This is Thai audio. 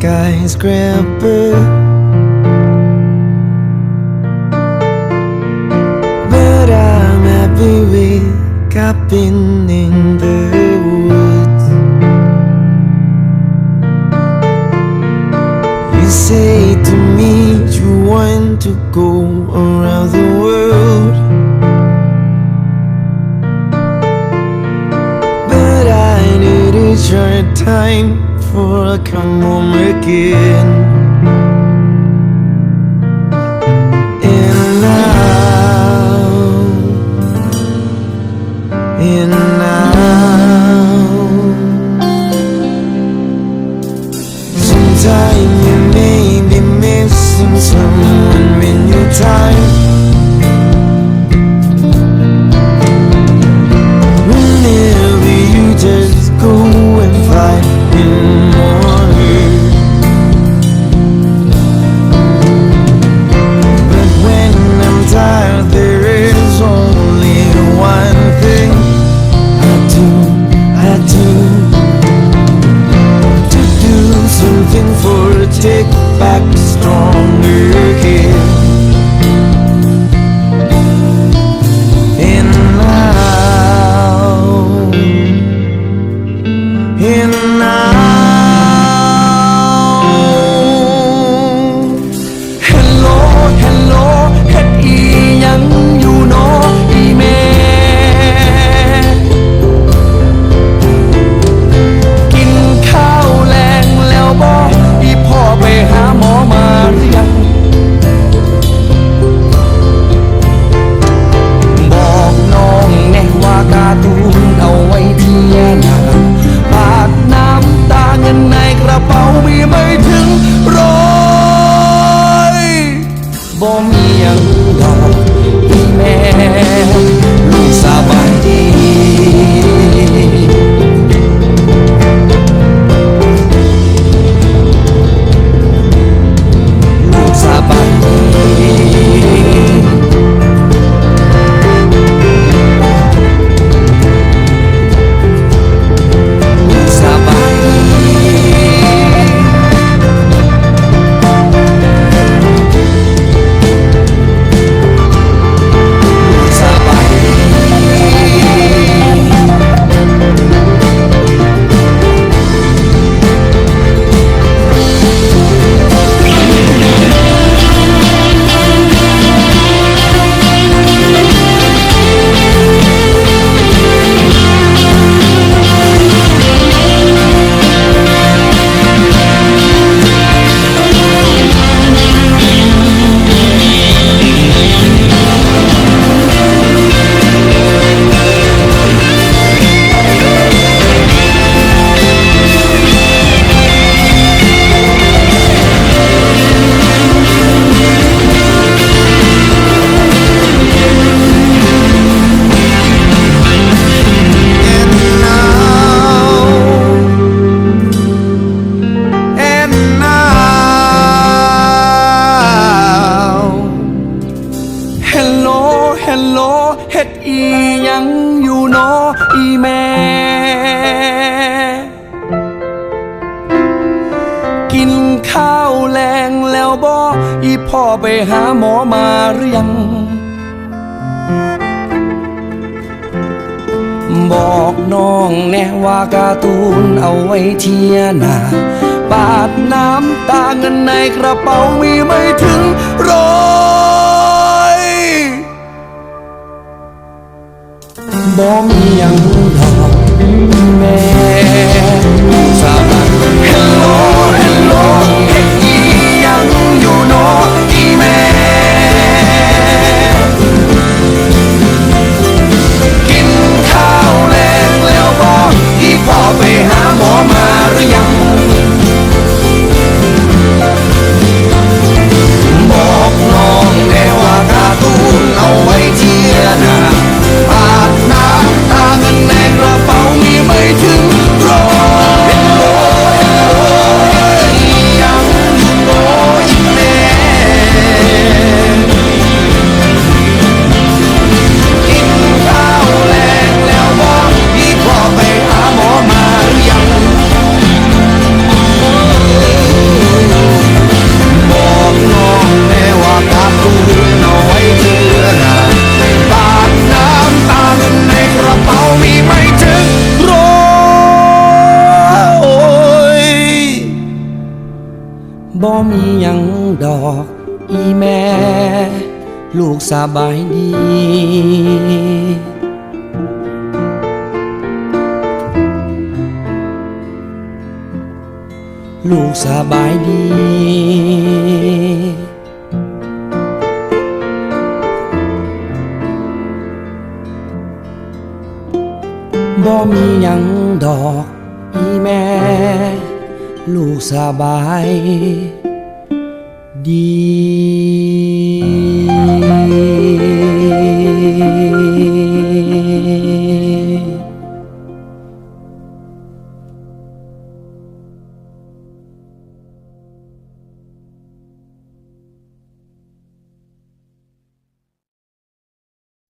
skyscraper. But I'm happy with camping in the woods. You say to me you want to go around the world. But I need a short time before I come home again. In love, in me พอไปหาหมอมาหรือยัง บอกน้องแน่ว่าการ์ตูนเอาไว้เทียนาปาดน้ำตาเงินในกระเป๋ามีไม่ถึงร้อยบอกมีอย่างหรอ ลูกสบายดี ลูกสบายดี บ่มีหยังดอก อีแม่ ลูกสบาย đi.